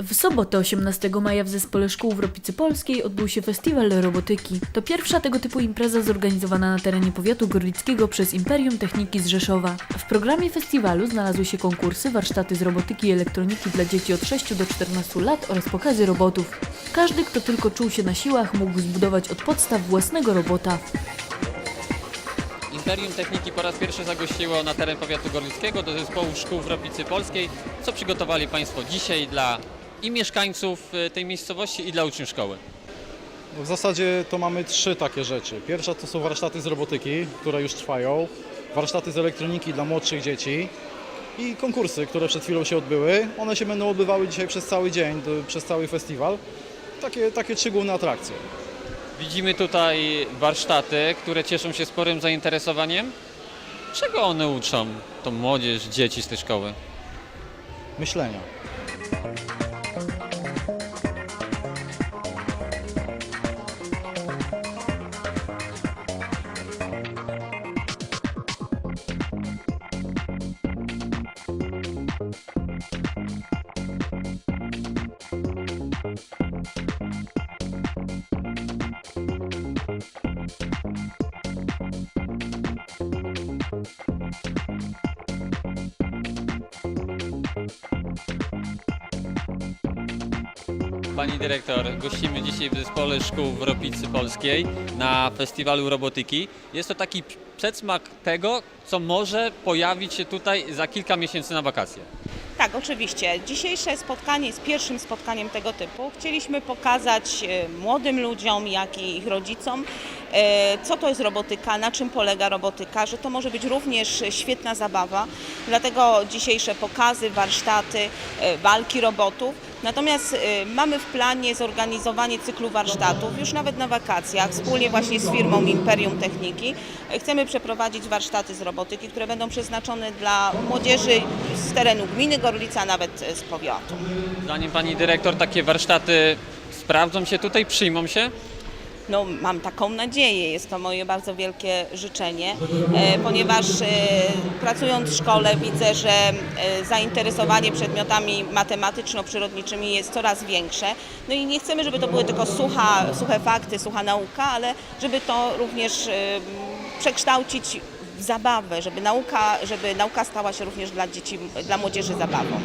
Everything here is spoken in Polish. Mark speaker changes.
Speaker 1: W sobotę 18 maja w Zespole Szkół w Ropicy Polskiej odbył się Festiwal Robotyki. To pierwsza tego typu impreza zorganizowana na terenie powiatu gorlickiego przez Imperium Techniki z Rzeszowa. W programie festiwalu znalazły się konkursy, warsztaty z robotyki i elektroniki dla dzieci od 6 do 14 lat oraz pokazy robotów. Każdy, kto tylko czuł się na siłach, mógł zbudować od podstaw własnego robota.
Speaker 2: Imperium Techniki po raz pierwszy zagościło na teren powiatu gorlickiego do zespołu szkół w Ropicy Polskiej. Co przygotowali Państwo dzisiaj dla i mieszkańców y, tej miejscowości i dla uczniów szkoły?
Speaker 3: W zasadzie to mamy trzy takie rzeczy. Pierwsza to są warsztaty z robotyki, które już trwają, warsztaty z elektroniki dla młodszych dzieci i konkursy, które przed chwilą się odbyły. One się będą odbywały dzisiaj przez cały dzień, przez cały festiwal. Takie, takie trzy główne atrakcje.
Speaker 2: Widzimy tutaj warsztaty, które cieszą się sporym zainteresowaniem. Czego one uczą, tą młodzież, dzieci z tej szkoły?
Speaker 3: Myślenia.
Speaker 2: Pani dyrektor, gościmy dzisiaj w zespole szkół w Ropicy Polskiej na festiwalu robotyki. Jest to taki przedsmak tego, co może pojawić się tutaj za kilka miesięcy na wakacje.
Speaker 4: Tak, oczywiście. Dzisiejsze spotkanie jest pierwszym spotkaniem tego typu. Chcieliśmy pokazać e, młodym ludziom, jak i ich rodzicom, co to jest robotyka, na czym polega robotyka, że to może być również świetna zabawa. Dlatego dzisiejsze pokazy, warsztaty, e, walki robotów. Natomiast e, mamy w planie zorganizowanie cyklu warsztatów już nawet na wakacjach, wspólnie właśnie z firmą Imperium Techniki. E, Chcemy przeprowadzić warsztaty z robotyki, które będą przeznaczone dla młodzieży z terenu gminy Gorlica, nawet e, z powiatu.
Speaker 2: Zdaniem Pani dyrektor takie warsztaty sprawdzą się tutaj, przyjmą się?
Speaker 4: No, mam taką nadzieję, jest to moje bardzo wielkie życzenie, e, ponieważ e, pracując w szkole widzę, że e, zainteresowanie przedmiotami matematyczno-przyrodniczymi jest coraz większe. No i nie chcemy, żeby to były tylko sucha, suche fakty, sucha nauka, ale żeby to również przekształcić w zabawę, żeby nauka, żeby nauka stała się również dla dzieci, dla młodzieży zabawą.